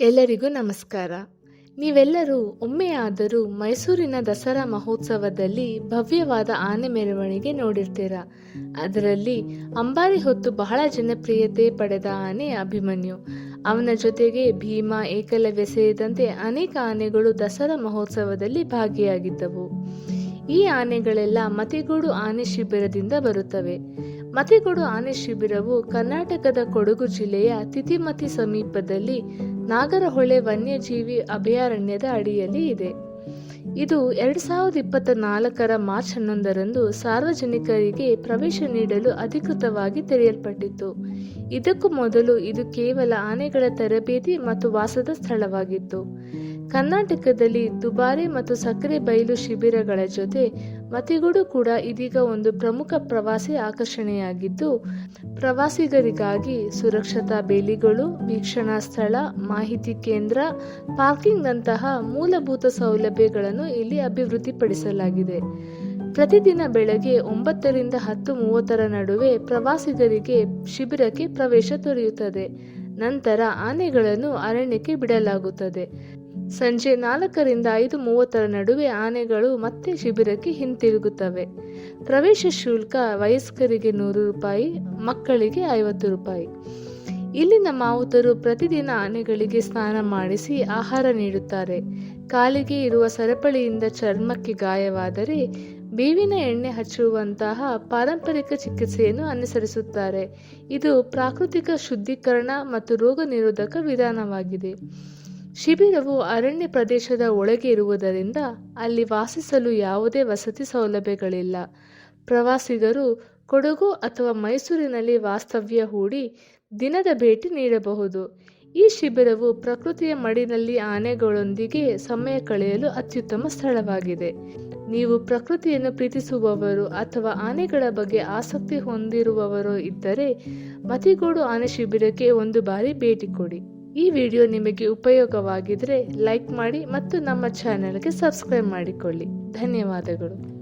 ಎಲ್ಲರಿಗೂ ನಮಸ್ಕಾರ. ನೀವೆಲ್ಲರೂ ಒಮ್ಮೆಯಾದರೂ ಮೈಸೂರಿನ ದಸರಾ ಮಹೋತ್ಸವದಲ್ಲಿ ಭವ್ಯವಾದ ಆನೆ ಮೆರವಣಿಗೆ ನೋಡಿರ್ತೀರ. ಅದರಲ್ಲಿ ಅಂಬಾರಿ ಹೊತ್ತು ಬಹಳ ಜನಪ್ರಿಯತೆ ಪಡೆದ ಆನೆ ಅಭಿಮನ್ಯು. ಅವನ ಜೊತೆಗೆ ಭೀಮ, ಏಕಲವ್ಯ ಸೇರಿದಂತೆ ಅನೇಕ ಆನೆಗಳು ದಸರಾ ಮಹೋತ್ಸವದಲ್ಲಿ ಭಾಗಿಯಾಗಿದ್ದವು. ಈ ಆನೆಗಳೆಲ್ಲ ಮತಿಗೂಡು ಆನೆ ಶಿಬಿರದಿಂದ ಬರುತ್ತವೆ. ಮತಿಗೂಡು ಆನೆ ಶಿಬಿರವು ಕರ್ನಾಟಕದ ಕೊಡಗು ಜಿಲ್ಲೆಯ ತಿತಿಮತಿ ಸಮೀಪದಲ್ಲಿ ನಾಗರಹೊಳೆ ವನ್ಯಜೀವಿ ಅಭಯಾರಣ್ಯದ ಅಡಿಯಲ್ಲಿ ಇದೆ. ಇದು ಎರಡು ಸಾವಿರದ ಇಪ್ಪತ್ತ ನಾಲ್ಕರ ಮಾರ್ಚ್ ಹನ್ನೊಂದರಂದು ಸಾರ್ವಜನಿಕರಿಗೆ ಪ್ರವೇಶ ನೀಡಲು ಅಧಿಕೃತವಾಗಿ ತೆರೆಯಲ್ಪಟ್ಟಿತ್ತು. ಇದಕ್ಕೂ ಮೊದಲು ಇದು ಕೇವಲ ಆನೆಗಳ ತರಬೇತಿ ಮತ್ತು ವಾಸದ ಸ್ಥಳವಾಗಿತ್ತು. ಕರ್ನಾಟಕದಲ್ಲಿ ದುಬಾರಿ ಮತ್ತು ಸಕ್ಕರೆ ಬಯಲು ಶಿಬಿರಗಳ ಜೊತೆ ಮತಿಗೂಡು ಕೂಡ ಇದೀಗ ಒಂದು ಪ್ರಮುಖ ಪ್ರವಾಸಿ ಆಕರ್ಷಣೆಯಾಗಿದ್ದು, ಪ್ರವಾಸಿಗರಿಗಾಗಿ ಸುರಕ್ಷತಾ ಬೇಲಿಗಳು, ವೀಕ್ಷಣಾ ಸ್ಥಳ, ಮಾಹಿತಿ ಕೇಂದ್ರ, ಪಾರ್ಕಿಂಗ್ನಂತಹ ಮೂಲಭೂತ ಸೌಲಭ್ಯಗಳನ್ನು ಇಲ್ಲಿ ಅಭಿವೃದ್ಧಿಪಡಿಸಲಾಗಿದೆ. ಪ್ರತಿದಿನ ಬೆಳಗ್ಗೆ ಒಂಬತ್ತರಿಂದ ಹತ್ತು ಮೂವತ್ತರ ನಡುವೆ ಪ್ರವಾಸಿಗರಿಗೆ ಶಿಬಿರಕ್ಕೆ ಪ್ರವೇಶ ದೊರೆಯುತ್ತದೆ. ನಂತರ ಆನೆಗಳನ್ನು ಅರಣ್ಯಕ್ಕೆ ಬಿಡಲಾಗುತ್ತದೆ. ಸಂಜೆ ನಾಲ್ಕರಿಂದ ಐದು ಮೂವತ್ತರ ನಡುವೆ ಆನೆಗಳು ಮತ್ತೆ ಶಿಬಿರಕ್ಕೆ ಹಿಂತಿರುಗುತ್ತವೆ. ಪ್ರವೇಶ ಶುಲ್ಕ ವಯಸ್ಕರಿಗೆ ನೂರು ರೂಪಾಯಿ, ಮಕ್ಕಳಿಗೆ ಐವತ್ತು ರೂಪಾಯಿ. ಇಲ್ಲಿನ ಮಾವುತರು ಪ್ರತಿದಿನ ಆನೆಗಳಿಗೆ ಸ್ನಾನ ಮಾಡಿಸಿ ಆಹಾರ ನೀಡುತ್ತಾರೆ. ಕಾಲಿಗೆ ಇರುವ ಸರಪಳಿಯಿಂದ ಚರ್ಮಕ್ಕೆ ಗಾಯವಾದರೆ ಬೇವಿನ ಎಣ್ಣೆ ಹಚ್ಚುವಂತಹ ಪಾರಂಪರಿಕ ಚಿಕಿತ್ಸೆಯನ್ನು ಅನುಸರಿಸುತ್ತಾರೆ. ಇದು ಪ್ರಾಕೃತಿಕ ಶುದ್ಧೀಕರಣ ಮತ್ತು ರೋಗ ನಿರೋಧಕ ವಿಧಾನವಾಗಿದೆ. ಶಿಬಿರವು ಅರಣ್ಯ ಪ್ರದೇಶದ ಒಳಗೆ ಇರುವುದರಿಂದ ಅಲ್ಲಿ ವಾಸಿಸಲು ಯಾವುದೇ ವಸತಿ ಸೌಲಭ್ಯಗಳಿಲ್ಲ. ಪ್ರವಾಸಿಗರು ಕೊಡಗು ಅಥವಾ ಮೈಸೂರಿನಲ್ಲಿ ವಾಸ್ತವ್ಯ ಹೂಡಿ ದಿನದ ಭೇಟಿ ನೀಡಬಹುದು. ಈ ಶಿಬಿರವು ಪ್ರಕೃತಿಯ ಮಡಿನಲ್ಲಿ ಆನೆಗಳೊಂದಿಗೆ ಸಮಯ ಕಳೆಯಲು ಅತ್ಯುತ್ತಮ ಸ್ಥಳವಾಗಿದೆ. ನೀವು ಪ್ರಕೃತಿಯನ್ನು ಪ್ರೀತಿಸುವವರು ಅಥವಾ ಆನೆಗಳ ಬಗ್ಗೆ ಆಸಕ್ತಿ ಹೊಂದಿರುವವರು ಇದ್ದರೆ ಮತಿಗೋಡು ಆನೆ ಶಿಬಿರಕ್ಕೆ ಒಂದು ಬಾರಿ ಭೇಟಿ ಕೊಡಿ. ಈ ವಿಡಿಯೋ ನಿಮಗೆ ಉಪಯೋಗವಾಗಿದ್ದರೆ ಲೈಕ್ ಮಾಡಿ ಮತ್ತು ನಮ್ಮ ಚಾನೆಲ್ಗೆ ಸಬ್ಸ್ಕ್ರೈಬ್ ಮಾಡಿಕೊಳ್ಳಿ. ಧನ್ಯವಾದಗಳು.